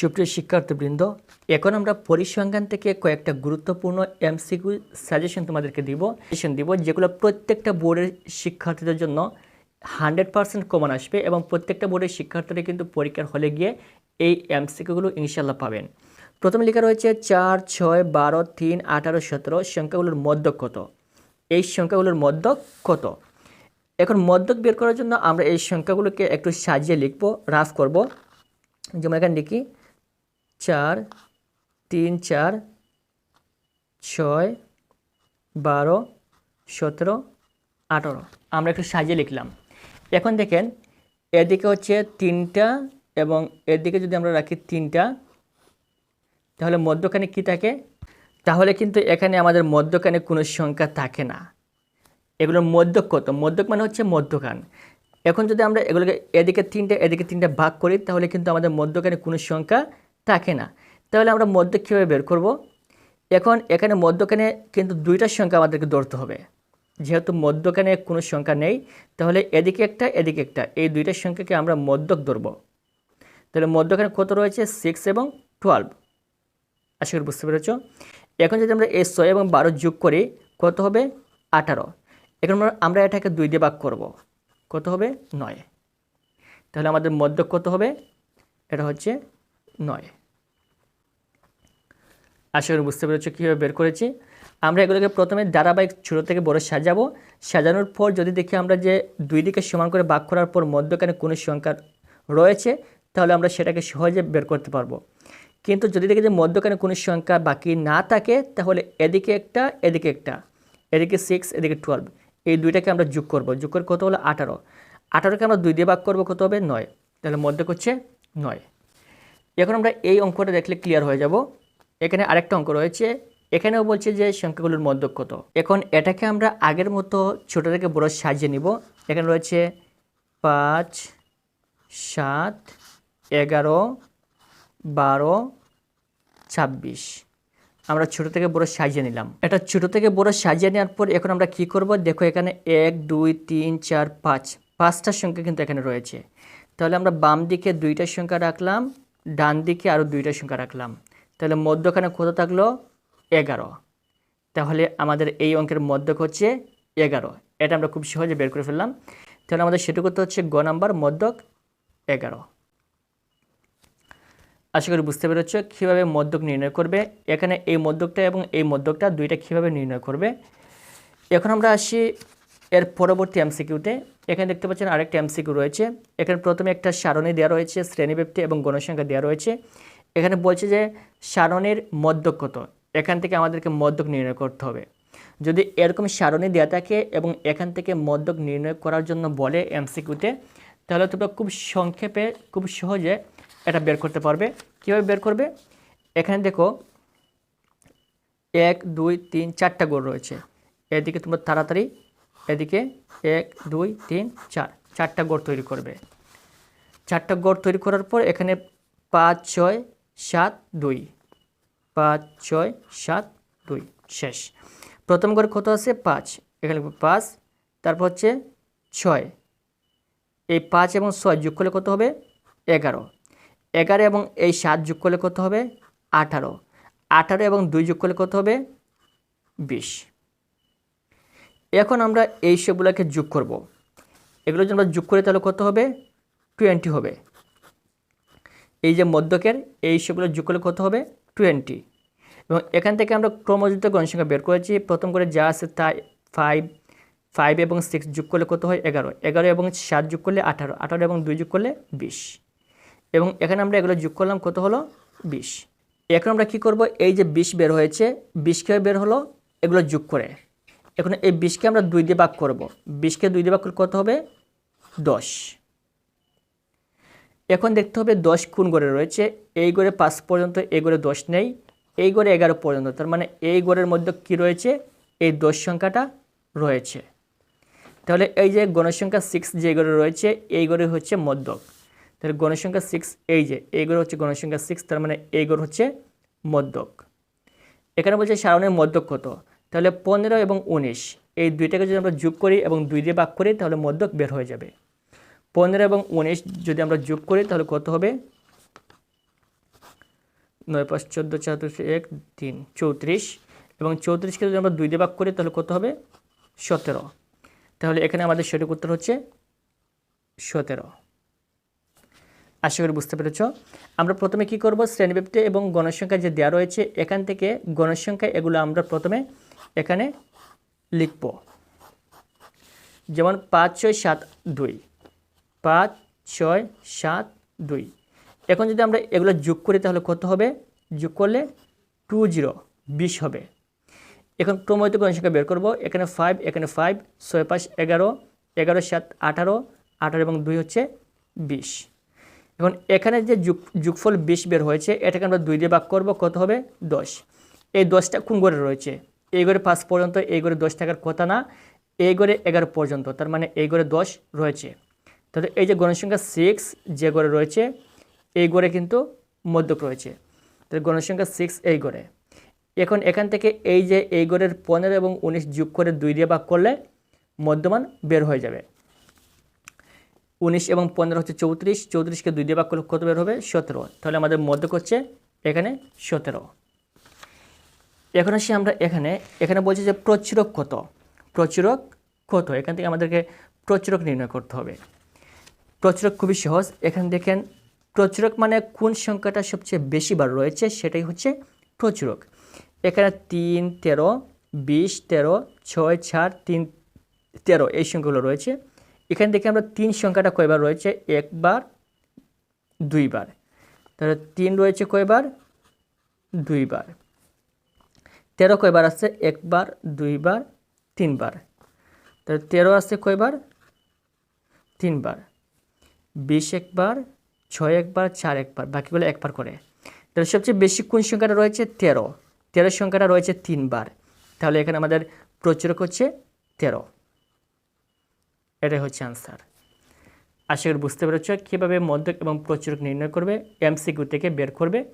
সুপ্রিয় শিক্ষার্থীবৃন্দ, এখন আমরা পরিসংখ্যান থেকে কয়েকটা গুরুত্বপূর্ণ এমসিকিউ সাজেশন তোমাদেরকে দিব। সাজেশন দিব যেগুলো প্রত্যেকটা বোর্ডের শিক্ষার্থীদের জন্য হান্ড্রেড পার্সেন্ট কমন আসবে এবং প্রত্যেকটা বোর্ডের শিক্ষার্থীরা কিন্তু পরীক্ষার হলে গিয়ে এই এমসিকিউগুলো ইনশাল্লাহ পাবেন। প্রথমে লেখা রয়েছে চার, ছয়, বারো, তিন, আঠারো, সতেরো, সংখ্যাগুলোর মধ্যক কত? এই সংখ্যাগুলোর মধ্যক কত? এখন মধ্যক বের করার জন্য আমরা এই সংখ্যাগুলোকে একটু সাজিয়ে লিখব, রাফ করব। যেমন এখানে লিখি চার, তিন, চার, ছয়, বারো, সতেরো, আঠারো। আমরা একটু সাজিয়ে লিখলাম। এখন দেখেন, এদিকে হচ্ছে তিনটা এবং এদিকে যদি আমরা রাখি তিনটা, তাহলে মধ্যখানে কি থাকে? তাহলে কিন্তু এখানে আমাদের মধ্যখানে কোনো সংখ্যা থাকে না। এগুলোর মধ্যক কত? মধ্যক মানে হচ্ছে মধ্যখান। এখন যদি আমরা এগুলোকে এদিকে তিনটে এদিকে তিনটে ভাগ করি, তাহলে কিন্তু আমাদের মধ্যখানে কোনো সংখ্যা থাকে না। তাহলে আমরা মধ্যক কীভাবে বের করব? এখন এখানে মধ্যখানে কিন্তু দুইটা সংখ্যা আমাদেরকে ধরতে হবে। যেহেতু মধ্যখানে কোনো সংখ্যা নেই, তাহলে এদিকে একটা এদিকে একটা। এই দুইটা সংখ্যাকে আমরা মধ্যক ধরব। তাহলে মধ্যখানে কত রয়েছে? সিক্স এবং টুয়েলভ আশা করি বুঝতে পেরেছ? এখন যদি আমরা এই ছয় এবং বারো যোগ করি, কত হবে? আঠারো। এখন আমরা- এটাকে দুই দিয়ে ভাগ করব। কত হবে? নয়। তাহলে আমাদের মধ্যক কত হবে? এটা হচ্ছে নয়। আশা করি বুঝতে পেরেছ কীভাবে বের করেছি? আমরা এগুলোকে প্রথমে ধারাবাহিক ছোটো থেকে বড় সাজাবো। সাজানোর পর যদি দেখি আমরা যে দুই দিকে সমান করে ভাগ করার পর মধ্যখানে কোনো সংখ্যা রয়েছে, তাহলে আমরা সেটাকে সহজে বের করতে পারব। কিন্তু যদি দেখি যে মধ্যখানে কোনো সংখ্যা বাকি না থাকে, তাহলে এদিকে একটা এদিকে একটা, এদিকে সিক্স এদিকে টুয়েলভ এই দুইটাকে আমরা যোগ করব। যোগ করে কত হলো? আঠারো। আঠারোকে আমরা দুই দিয়ে ভাগ করব, কত হবে? নয়। তাহলে মধ্যক হচ্ছে নয়। এখন আমরা এই অঙ্কটা দেখলে ক্লিয়ার হয়ে যাব। এখানে আরেকটা অঙ্ক রয়েছে। এখানেও বলছে যে সংখ্যাগুলোর মধ্যক কত। এখন এটাকে আমরা আগের মতো ছোট থেকে বড় সাজিয়ে নিব। এখানে রয়েছে পাঁচ, সাত, এগারো, বারো, ছাব্বিশ। আমরা ছোট থেকে বড় সাজিয়ে নিলাম। এটা ছোট থেকে বড় সাজিয়ে নেওয়ার পর এখন আমরা কি করব? দেখো এখানে এক, দুই, তিন, চার, পাঁচ। পাঁচটা সংখ্যা কিন্তু এখানে রয়েছে। তাহলে আমরা বাম দিকে দুইটা সংখ্যা রাখলাম। ডান দিকে আরও দুইটা সংখ্যা রাখলাম। তাহলে মধ্যখানে কত থাকল? এগারো। তাহলে আমাদের এই অঙ্কের মধ্যক হচ্ছে এগারো। এটা আমরা খুব সহজে বের করে ফেললাম। তাহলে আমাদের সেটুকু করতে হচ্ছে গ নাম্বার মধ্যক এগারো। আশা করি বুঝতে পেরেছ কীভাবে মধ্যক নির্ণয় করবে, এখানে এই মধ্যকটা এবং এই মধ্যকটা দুইটা কীভাবে নির্ণয় করবে। এখন আমরা আসি এর পরবর্তী এমসিকিউতে এখানে দেখতে পাচ্ছেন আরেকটা এমসিকিউ রয়েছে। এখানে প্রথমে একটা সারণী দেওয়া রয়েছে, শ্রেণীব্যাপ্তি এবং গণসংখ্যা দেওয়া রয়েছে। এখানে বলছে যে সারণীর মধ্যক কত? এখান থেকে আমাদেরকে মধ্যক নির্ণয় করতে হবে। যদি এরকম সারণী দেওয়া থাকে এবং এখান থেকে মধ্যক নির্ণয় করার জন্য বলে এমসিকিউতে, তাহলে তোমরা খুব সংক্ষেপে, খুব সহজে এটা বের করতে পারবে। কীভাবে বের করবে? এখানে দেখো, এক, দুই, তিন, চারটা গোল রয়েছে। এদিকে তোমরা তাড়াতাড়ি এদিকে এক, দুই, তিন, চার। চারটা গড় তৈরি করবে। চারটা গড় তৈরি করার পর এখানে পাঁচ, ছয়, সাত, দুই। পাঁচ, ছয়, সাত, দুই। শেষ। প্রথম গড় কত আছে? পাঁচ। এখানে পাঁচ। তারপর হচ্ছে ছয়। এই পাঁচ এবং ছয় যোগ করলে কত হবে? এগারো। এগারো এবং এই সাত যোগ করলে কত হবে? আঠারো। আঠারো এবং দুই যোগ করলে কত হবে? বিশ। এখন আমরা এই সবগুলোকে যোগ করব। এগুলো যদি আমরা যোগ করি, তাহলে কত হবে? টোয়েন্টি হবে। এই যে মধ্যকের, এই সবগুলো যোগ করলে কত হবে? টোয়েন্টি এবং এখান থেকে আমরা ক্রমযুক্ত গণসংখ্যা বের করেছি। প্রথম করে যা আছে তাই ফাইভ ফাইভ এবং সিক্স যোগ করলে কত হয়? এগারো। এগারো এবং সাত যোগ করলে আঠারো। আঠারো এবং দুই যোগ করলে বিশ। এবং এখানে আমরা এগুলো যোগ করলাম, কত হলো? বিশ। এখন আমরা কি করব? এই যে বিশ বের হয়েছে, বিশ কীভাবে বের হলো? এগুলো যোগ করে। এখন এই বিশকে আমরা দুই দিয়ে ভাগ করব। বিশকে দুই দিয়ে ভাগ করলে কত হবে? দশ। এখন দেখতে হবে দশ কোন গড়ে রয়েছে। এই গড়ে পাঁচ পর্যন্ত, এই গড়ে দশ নেই। এই গড়ে এগারো পর্যন্ত, তার মানে এই গড়ের মধ্যে কি রয়েছে? এই দশ সংখ্যাটা রয়েছে। তাহলে এই যে গণসংখ্যা সিক্স যে গড়ে রয়েছে, এই গড়ে হচ্ছে মধ্যক। তাহলে গণসংখ্যা সিক্স এই যে, এই গড় হচ্ছে গণসংখ্যা সিক্স তার মানে এই গড় হচ্ছে মধ্যক। এখানে বলছে সারণের মধ্যক কত? তাহলে পনেরো এবং উনিশ। এই দুইটাকে যদি আমরা যোগ করি এবং দুই দিয়ে ভাগ করি, তাহলে মধ্যক বের হয়ে যাবে। পনেরো এবং উনিশ যদি আমরা যোগ করি, তাহলে কত হবে? নয় পাঁচ চোদ্দ চৌত্রিশ এক, তিন, চৌত্রিশ। এবং চৌত্রিশকে যদি আমরা দুই দিয়ে ভাগ করি, তাহলে কত হবে? সতেরো। তাহলে এখানে আমাদের সঠিক উত্তর হচ্ছে সতেরো। আশা করি বুঝতে পেরেছ। আমরা প্রথমে কি করব? শ্রেণীবৃত্তি এবং গণসংখ্যা যে দেওয়া রয়েছে, এখান থেকে গণসংখ্যা এগুলো আমরা প্রথমে এখানে লিখব। যেমন পাঁচ ছয় সাত দুই। পাঁচ ছয় সাত দুই। এখন যদি আমরা এগুলো যোগ করি তাহলে কত হবে? যোগ করলে টু জিরো, বিশ হবে। এখন ক্রমহিত গণসংখ্যা বের করব। এখানে ফাইভ এখানে ফাইভ ছয় পাঁচ এগারো এগারো সাত আঠারো আঠারো এবং দুই হচ্ছে বিশ। এখন এখানে যে যুগ, যুগফল বিশ বের হয়েছে, এটাকে আমরা দুই দিয়ে ভাগ করব, কত হবে? দশ। এই দশটা কোন ঘরে রয়েছে? এই ঘরে পাঁচ পর্যন্ত, এই ঘরে দশ থাকার কথা না, এই ঘরে এগারো পর্যন্ত, তার মানে এই ঘরে দশ রয়েছে। তাহলে এই যে গণসংখ্যা সিক্স যে ঘরে রয়েছে, এই ঘরে কিন্তু মধ্যক রয়েছে। তাহলে গণসংখ্যা সিক্স এই ঘরে। এখন এখান থেকে এই যে এই ঘরের পনেরো এবং উনিশ যোগ করে দুই দিয়ে ভাগ করলে মধ্যমান বের হয়ে যাবে। উনিশ এবং পনেরো হচ্ছে চৌত্রিশ, চৌত্রিশকে দুই দিয়ে ভাগ করলে কত বের হবে? সতেরো। তাহলে আমাদের মধ্যক হচ্ছে এখানে সতেরো। এখন আসি আমরা এখানে। এখানে বলছি যে প্রচুরক কত? প্রচুরক কত? এখান থেকে আমাদেরকে প্রচুরক নির্ণয় করতে হবে। প্রচুরক খুবই সহজ। এখানে দেখেন প্রচুরক মানে কোন সংখ্যাটা সবচেয়ে বেশি বার রয়েছে সেটাই হচ্ছে প্রচুরক এখানে তিন, তেরো, বিশ, তেরো, ছয়, চার, তিন, তেরো এই সংখ্যাগুলো রয়েছে। এখান থেকে আমরা তিন সংখ্যাটা কয়বার রয়েছে? একবার, দুইবার। তাহলে তিন রয়েছে কয়বার? দুইবার। তেরো কয়বার আসছে একবার, দুইবার, তিনবার। তাহলে তেরো আসছে কয়বার? তিনবার। বিশ একবার, ছয় একবার, চার একবার, বাকিগুলো একবার করে। তাহলে সবচেয়ে বেশি কোন সংখ্যাটা রয়েছে? তেরো। তেরো সংখ্যাটা রয়েছে তিনবার। তাহলে এখানে আমাদের প্রচুরক হচ্ছে তেরো। এটাই হচ্ছে আনসার আশা করি বুঝতে পেরেছ কীভাবে মধ্যক এবং প্রচুরক নির্ণয় করবে এমসিকিউ থেকে বের করবে।